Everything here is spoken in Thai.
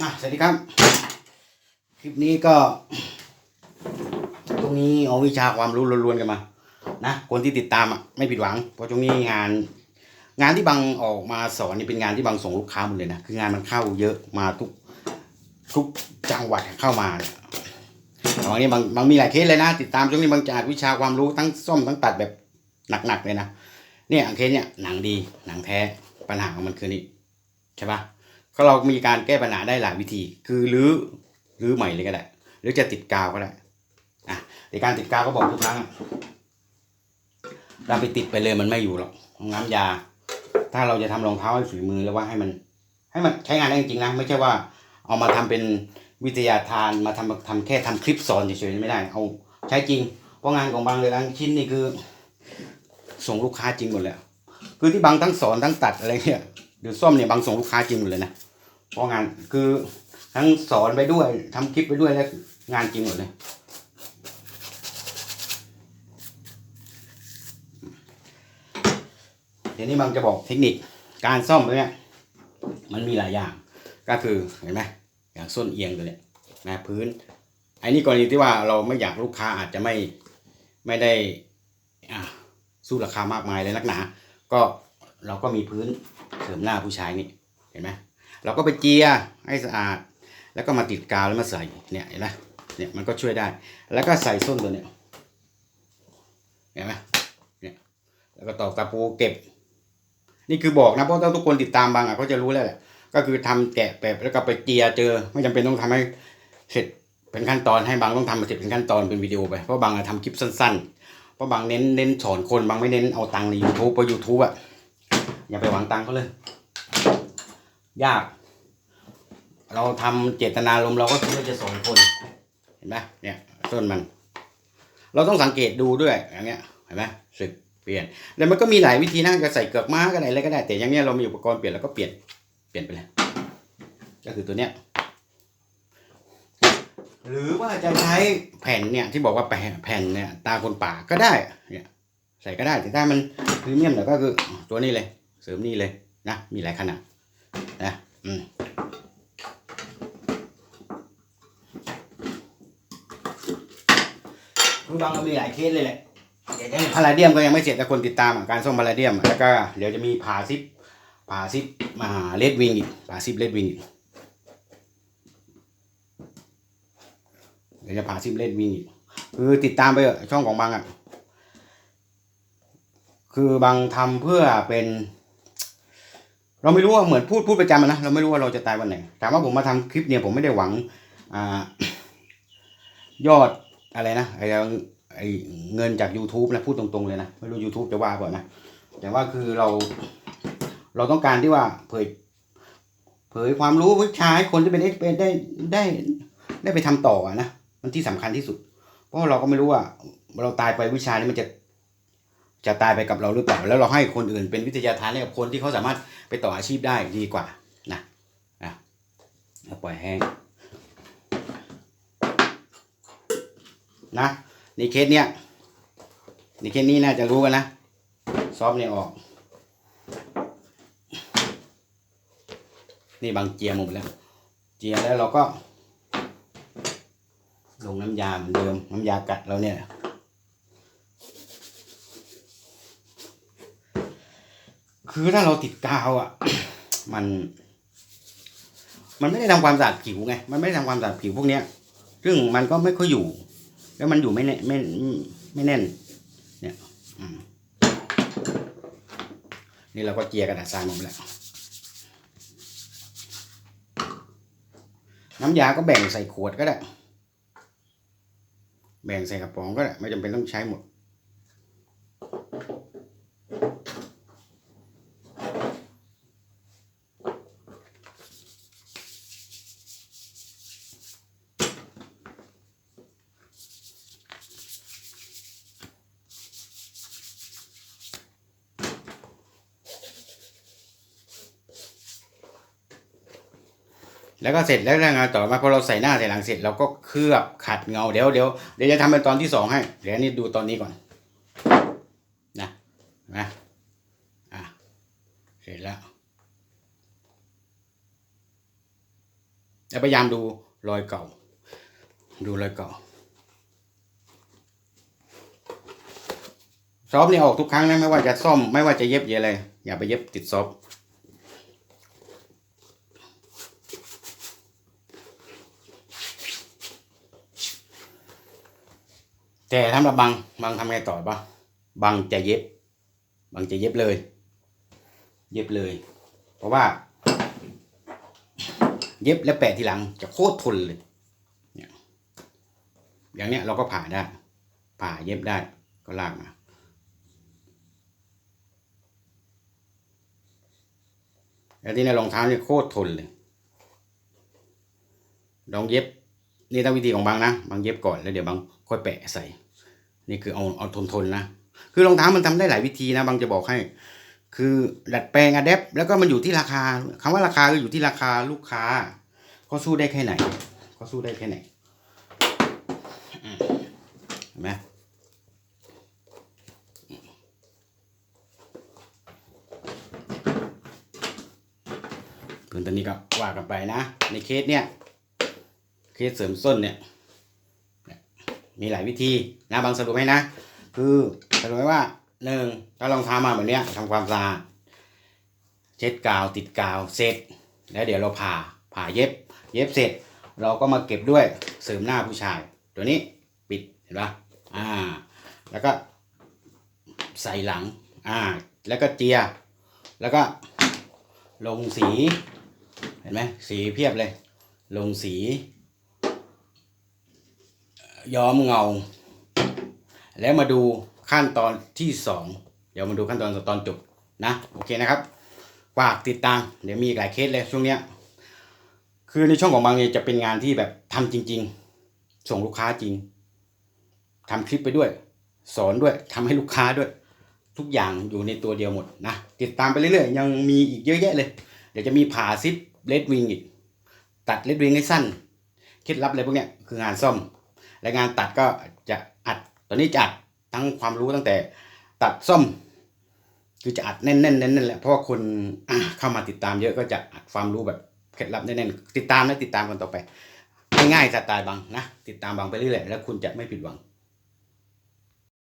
อะสวัสดีครับ คลิปนี้ก็ ตรงนี้เอาวิชาความรู้ล้วนๆกันมา นะ คนที่ติดตามอะไม่ผิดหวัง เพราะตรงนี้งาน งานที่บังออกมาสอนนี่เป็นงานที่บังส่งลูกค้าหมดเลยนะ คืองานมันเข้าเยอะมาทุกทุกจังหวัดเข้ามาตอนนี้บางบางมีหลายเคสเลยนะ ติดตามช่วงนี้บางจะอัดวิชาความรู้ทั้งซ่อมทั้งตัดแบบหนักๆเลยนะเนี่ยเคสเนี่ยหนังดีหนังแท้ปัญหาของมันคือนี่ใช่ปะ ก็เรามีการแก้ปัญหาได้หลายวิธี คือรื้อรื้อใหม่เลยก็ได้หรือจะติดกาวก็ได้อะในการติดกาวก็บอกทุกครั้งเราไปติดไปเลยมันไม่อยู่หรอกน้ำยา ถ้าเราจะทำรองเท้าให้ฝีมือแล้วว่าให้มัน ให้มันใช้งานได้จริงนะไม่ใช่ว่า เอามาทำเป็นวิทยาทานมาทำทำแค่ทำคลิปสอนเฉยๆไม่ได้เอาใช้จริง เพราะงานของบางเลยบางชิ้นนี่คือ ส่งลูกค้าจริงหมดเลยคือที่บางทั้งสอนทั้งตัดอะไรเนี่ยหรือซ่อมเนี่ยบางส่งลูกค้าจริงหมดเลยนะ เพราะงานคือทั้งสอนไปด้วยทำคลิปไปด้วยแล้วงานจริงหมดเลย เดี๋ยวนี้บางจะบอกเทคนิคการซ่อมเนี่ยมันมีหลายอย่าง ก็คือเห็นไหมอย่างส้นเอียงตัวเนี้ยนะพื้นไอ้นี่กรณีที่ว่าเราไม่อยากลูกค้าอาจจะไม่ไม่ได้สู้ราคามากมายเลยนักหนา ก็เราก็มีพื้นเสริมหน้าผู้ชายนี่เห็นไหม เราก็ไปเจียให้สะอาด แล้วก็มาติดกาวแล้วมาใส่เนี่ยเห็นไหมเนี่ยมันก็ช่วยได้ แล้วก็ใส่ส้นตัวเนี้ยเห็นไหมเนี่ยแล้วก็ตอกตะปูเก็บ นี่คือบอกนะเพราะถ้าทุกคนติดตามบางอะเขาจะรู้แล้วแหละก็คือทำแกะแบบแล้วก็ไปเจียเจอ ไม่จำเป็นต้องทำให้เสร็จเป็นขั้นตอนให้บางต้องทำมาเสร็จเป็นขั้นตอนเป็นวิดีโอไปเพราะบางอะทำคลิปสั้นๆ เพราะบางเน้นเน้นสอนคนบางไม่เน้นเอาตังค์ใน YouTube เพราะ YouTube อะอย่าไปหวังตังค์เขาเลย ยาก เราทำเจตนารมเราก็คิดว่าจะสอนคน เห็นไหมเนี่ยต้นมัน เราต้องสังเกตดูด้วยอย่างเงี้ยเห็นไหมสึกเปลี่ยนแล้วมันก็มีหลายวิธีนะจะใส่เกือกม้าก็ได้อะไรก็ได้แต่อย่างเนี้ยเรามีอุปกรณ์เปลี่ยนแล้วก็เปลี่ยนเปลี่ยนไปเลยก็คือตัวเนี้ยหรือว่าจะใช้แผ่นเนี่ยที่บอกว่าแผ่นแผ่นเนี่ยตาคนป่าก็ได้เนี่ยใส่ก็ได้แต่ถ้ามันพรีเมียมหน่อยก็คือตัวนี้เลย เสริมนี่เลยนะมีหลายขนาด นะอืมคือบางก็มีหลายเคสเลยแหละเดี๋ยวพาราเดียมก็ยังไม่เสร็จแต่คนติดตามอะการซ่อมพาราเดียมอะแล้วก็เดี๋ยวจะมีผ่าซิปผ่าซิปมาเลดวิงอีกผ่าซิปเลดวิงอีกเดี๋ยวจะผ่าซิปเลดวิงอีกคือติดตามไปเถอะช่องของบางอะคือบางทำเพื่อเป็น เราไม่รู้ว่าเหมือนพูดพูดประจำนะเราไม่รู้ว่าเราจะตายวันไหนถามว่าผมมาทำคลิปเนี่ยผมไม่ได้หวังอ่ายอดอะไรนะไอ้ไอ้เงินจาก YouTube นะพูดตรงๆเลยนะไม่รู้ YouTube จะว่าเปล่านะแต่ว่าคือเรา เราต้องการที่ว่าเผย เผยความรู้วิชาให้คนที่เป็นเอ็กเปได้ได้ได้ไปทำต่อนะมันที่สำคัญที่สุด เพราะเราก็ไม่รู้ว่าเราตายไปวิชานี้มันจะ จะตายไปกับเราหรือเปล่า แล้วเราให้คนอื่นเป็นวิทยาทานให้กับคนที่เขาสามารถไปต่ออาชีพได้ดีกว่านะนะปล่อยแห้งนะในเคสเนี้ยในเคสนี้น่าจะรู้กันนะซอฟเนี่ยออกนี่บางเจียหมดแล้ว เจียแล้วเราก็ลงน้ำยาเหมือนเดิมน้ำยากัดเราเนี่ย คือถ้าเราติดกาวอะ มัน มันไม่ได้ทำความสะอาดผิวไง มันไม่ได้ทำความสะอาดผิวพวกเนี้ย ซึ่งมันก็ไม่ค่อยอยู่ แล้วมันอยู่ไม่แน่ไม่ไม่แน่น เนี่ยนี่เราก็เจียกระดาษทรายหมดแล้ว น้ำยาก็แบ่งใส่ขวดก็ได้ แบ่งใส่กระป๋องก็ได้ ไม่จำเป็นต้องใช้หมด แล้วก็เสร็จแล้วงานต่อมาพอเราใส่หน้าใส่หลังเสร็จเราก็เคลือบขัดเงาเดี๋ยวเดี๋ยวเดี๋ยวจะทำเป็นตอนที่สองให้เดี๋ยวนี้ดูตอนนี้ก่อนนะนะอะเสร็จแล้วแล้วพยายามดูรอยเก่า ดูรอยเก่าซอฟนี่ออกทุกครั้งนะไม่ว่าจะซ่อมไม่ว่าจะเย็บอะไรอย่าไปเย็บติดซอฟ แต่ถ้ามาบังบังทำไงต่อปะบังจะเย็บ บังจะเย็บเลย เย็บเลย เพราะว่า เย็บแล้วแปะทีหลังจะโคตรทนเลยเนี่ยอย่างเนี้ยเราก็ผ่าได้ ผ่าเย็บได้ก็ลากมาแล้วที่ในรองเท้าเนี่ยโคตรทนเลยลองเย็บ นี่ต้องวิธีของบางนะบางเย็บก่อนแล้วเดี๋ยวบางค่อยแปะใส่ นี่คือเอาเอาทนทนนะคือรองเท้ามันทำได้หลายวิธีนะบางจะบอกให้ คือดัดแปลงอะแดปแล้วก็มันอยู่ที่ราคาคำว่าราคาก็อยู่ที่ราคาลูกค้าเขาสู้ได้แค่ไหนเขาสู้ได้แค่ไหนเห็นไหมพื้นตัวนี้ก็ว่ากันไปนะ ในเคสเนี่ย เคสเสริมส้นเนี่ย มีหลายวิธีนะบางสรุปให้นะ คือสรุปไว้ว่าหนึ่งถ้ารองเท้ามาแบบเนี้ยทำความสะอาดเช็ดกาวติดกาวเสร็จ แล้วเดี๋ยวเราผ่าผ่าเย็บ เย็บเสร็จ เราก็มาเก็บด้วยเสริมหน้าผู้ชาย ตัวนี้ปิดเห็นปะอ่า แล้วก็ใส่หลังอ่าแล้วก็เจีย แล้วก็ลงสี เห็นไหมสีเพียบเลย ลงสี ย้อมเงา แล้วมาดูขั้นตอนที่สองเดี๋ยวมาดูขั้นตอนตอนจบนะโอเคนะครับฝากติดตามเดี๋ยวมีอีกหลายเคสเลยช่วงเนี้ยคือในช่องของบางเนี่ยจะเป็นงานที่แบบทำจริง ๆ ส่งลูกค้าจริงทำคลิปไปด้วย สอนด้วยทำให้ลูกค้าด้วย ทุกอย่างอยู่ในตัวเดียวหมดนะติดตามไปเรื่อยๆ ยังมีอีกเยอะแยะเลย เดี๋ยวจะมีผ่าซิปเลดวิงอีก ตัดเลดวิงให้สั้น เคล็ดลับอะไรพวกเนี้ยคืองานซ่อม และงานตัดก็จะอัดตอนนี้จะอัดทั้งความรู้ตั้งแต่ตัดซ่อม คือจะอัดแน่นๆแน่นๆแหละเพราะว่าคนเข้ามาติดตามเยอะก็จะอัดความรู้แบบเคล็ดลับแน่นๆติดตามและติดตามกันต่อไปง่ายๆสไตล์บางนะ ติดตามบางไปเรื่อยๆแล้วคุณจะไม่ผิดหวัง